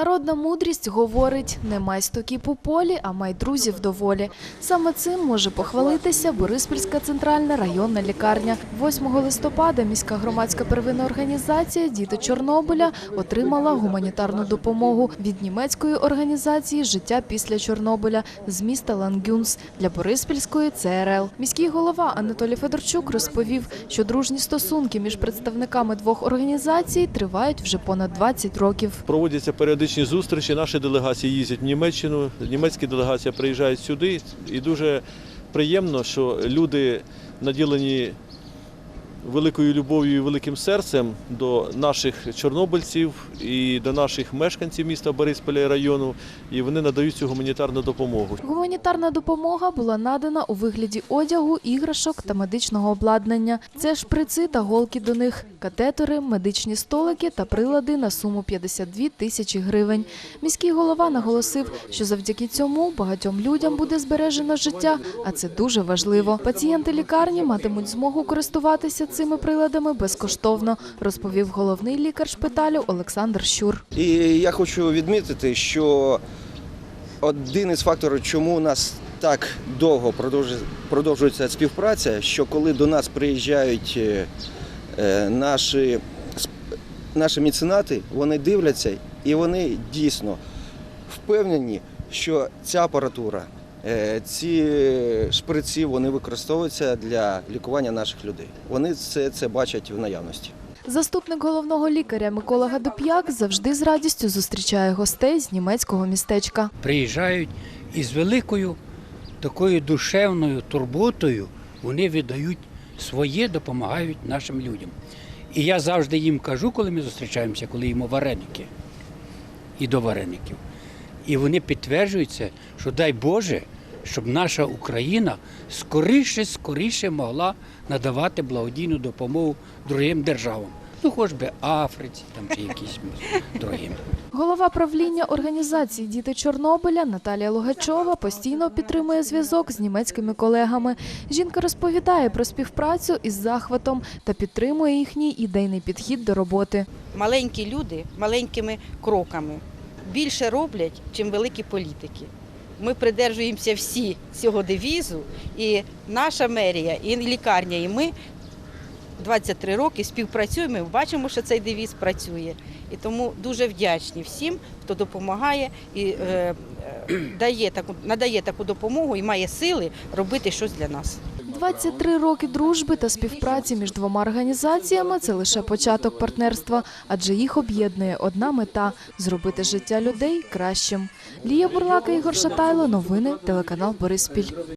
Народна мудрість говорить: не май стоків у полі, а май друзів доволі. Саме цим може похвалитися Бориспільська центральна районна лікарня. 8 листопада міська громадська первинна організація Діти Чорнобиля отримала гуманітарну допомогу від німецької організації Життя після Чорнобиля з міста Лангюнс для Бориспільської ЦРЛ. Міський голова Анатолій Федорчук розповів, що дружні стосунки між представниками двох організацій тривають вже понад 20 років. Проводяться періодичні зустрічі. Наші делегації їздять в Німеччину, німецькі делегації приїжджають сюди. І дуже приємно, що люди наділені великою любов'ю і великим серцем до наших чорнобильців і до наших мешканців міста Борисполя і району. І вони надають цю гуманітарну допомогу. Гуманітарна допомога була надана у вигляді одягу, іграшок та медичного обладнання. Це шприци та голки до них, катетери, медичні столики та прилади на суму 52 тисячі гривень. Міський голова наголосив, що завдяки цьому багатьом людям буде збережено життя, а це дуже важливо. Пацієнти лікарні матимуть змогу користуватися цими приладами безкоштовно, розповів головний лікар шпиталю Олександр Щур. І я хочу відмітити, що один із факторів, чому у нас так довго продовжує- продовжується співпраця, що коли до нас приїжджають е, е, наші, наші меценати, вони дивляться і вони дійсно впевнені, що ця апаратура, ці шприці вони використовуються для лікування наших людей. Вони це, це бачать в наявності. Заступник головного лікаря Микола Гадоп'як завжди з радістю зустрічає гостей з німецького містечка. приїжджають і з великою такою душевною турботою вони віддають своє, допомагають нашим людям. І я завжди їм кажу, коли ми зустрічаємося, коли їмо вареники і до вареників. І вони підтверджуються, що дай Боже, щоб наша Україна скоріше, скоріше могла надавати благодійну допомогу другим державам. Ну, хоч би Африці там, чи якісь другим. Голова правління організації Діти Чорнобиля Наталія Логачова постійно підтримує зв'язок з німецькими колегами. Жінка розповідає про співпрацю із захватом та підтримує їхній ідейний підхід до роботи. маленькі люди маленькими кроками більше роблять, чим великі політики. Ми придержуємося всі цього девізу, і наша мерія, і лікарня, і ми 23 роки співпрацюємо. і Бачимо, що цей девіз працює. І тому дуже вдячні всім, хто допомагає і е, е, дає таку, надає таку допомогу і має сили робити щось для нас. 23 роки дружби та співпраці між двома організаціями це лише початок партнерства, адже їх об'єднує одна мета зробити життя людей кращим. Лія Бурлака, Ігор Шатайло, новини, телеканал Бориспіль.